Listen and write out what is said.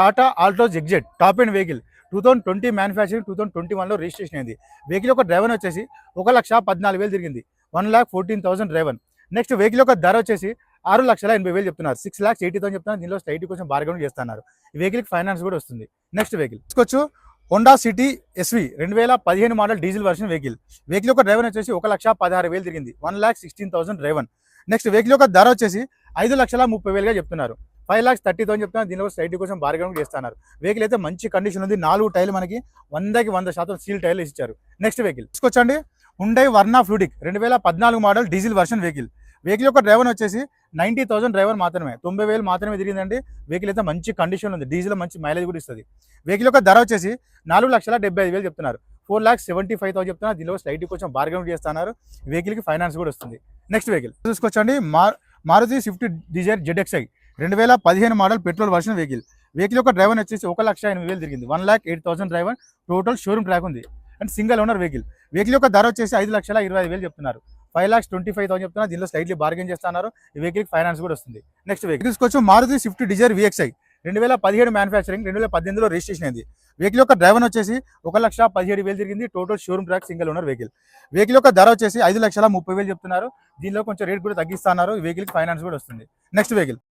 Tata Altroz exert top and vehicle two thousand twenty manufacturing two thousand twenty వన్లో registration అయింది. Vehicle యొక్క driver వచ్చేసి ఒక లక్ష పద్నాలుగు వేలు తిరిగింది. One lakh fourteen thousand driver next vehicle యొక్క ధర వచ్చేసి ఆరు లక్షల ఎనభై వేలు చెప్తున్నారు. సిక్స్ ల్యాక్స్ ఎయిటీ థౌసండ్ చెప్తున్నారు. దీనిలో స్టైట్ కోసం బార్గెన్ చేస్తున్నారు. ఈ వెహికల్కి ఫైనాన్స్ కూడా వస్తుంది. నెక్స్ట్ వెహికల్ తీసుకొచ్చు. హోండా సిటీ ఎస్వి రెండు వేల పదిహేను model diesel version vehicle. Vehicle యొక్క డ్రైవర్ వచ్చేసి ఒక లక్ష పదహారు వేలు తిరిగింది. One lakh sixteen thousand driver. Next vehicle యొక్క ధర వచ్చేసి ఐదు లక్షల ముప్పై వేలుగా చెప్తున్నారు. ఫైవ్ ల్యాక్స్ థర్టీ థౌసండ్ చెప్తున్నారు. దీనిలో సైడ్ కోసం బార్గెనింగ్ చేస్తున్నారు. వెహికల్ అయితే మంచి కండిషన్ ఉంది. నాలుగు టైర్లు మనకి వందకి వంద శాతం సీల్ టైర్లు ఇచ్చారు. Next vehicle. తీసుకొచ్చండి. ఉండే వర్నా ఫ్లూడిక్ రెండు వేల పద్నాలుగు model diesel version vehicle. Vehicle యొక్క డ్రైవర్ వచ్చేసి నైంటీ థౌసండ్ డ్రైవర్ మాత్రమే. తొంభై వేలు మాత్రమే తిరిగిందండి. వెహికల్ అయితే మంచి కండిషన్ ఉంది. డీజిల్ మంచి మైలేజ్ కూడా ఇస్తుంది. వెహికల్ యొక్క ధర వచ్చేసి నాలుగు లక్షల డెబ్బై ఐదు వేలు చెప్తున్నారు. Four lakhs seventy five thousand చెప్తున్నారు. దీనిలో స్లైట్ కొంచెం బార్గెన్ చేస్తున్నారు. వెహికల్కి ఫైనాన్స్ కూడా వస్తుంది. నెక్స్ట్ వెహికల్ చూసుకొచ్చండి. మార్ మారుతి స్విఫ్ట్ డిజైర్ జెడ్ఎక్స్ఐ రెండు వేల పదిహేను model petrol version vehicle vehicle యొక్క డ్రైవర్ వచ్చేసి ఒక లక్ష ఎనిమిది వేలు తిరిగింది. One lakh eight thousand driver total showroom track ఉంది. And single owner vehicle vehicle యొక్క ధర వచ్చేసి ఐదు లక్షల ఇరవై ఐదు వేలు చెప్తున్నారు. Five lakhs twenty five thousand చెప్తున్నా దీనిలో స్లైట్లీ బార్గెన్ చేస్తున్నారు ఈ వెహికల్కి ఫైనాన్స్ కూడా వస్తుంది. నెక్స్ట్ వెహికల్ తీసుకొచ్చి మారుతి స్విఫ్ట్ డిజైర్ విఎక్స్ఐ రెండు వేల పదిహేడు మ్యానుఫ్యాక్చరింగ్ రెండు వేల పద్దెనిమిదిలో రిజిస్ట్రేషన్ అయింది. వెహికల్ యొక్క డ్రైవర్ వచ్చేసి ఒక లక్ష పదిహేడు వేలు తిరిగింది total showroom track single owner vehicle vehicle యొక్క ధర వచ్చేసి ఐదు లక్షల ముప్పై వేలు చెప్తున్నారు. దీనిలో కొంచెం రేట్ కూడా తగ్గిస్తున్నారు ఈ వెహికల్కి ఫైనాన్స్ కూడా వస్తుంది. Next vehicle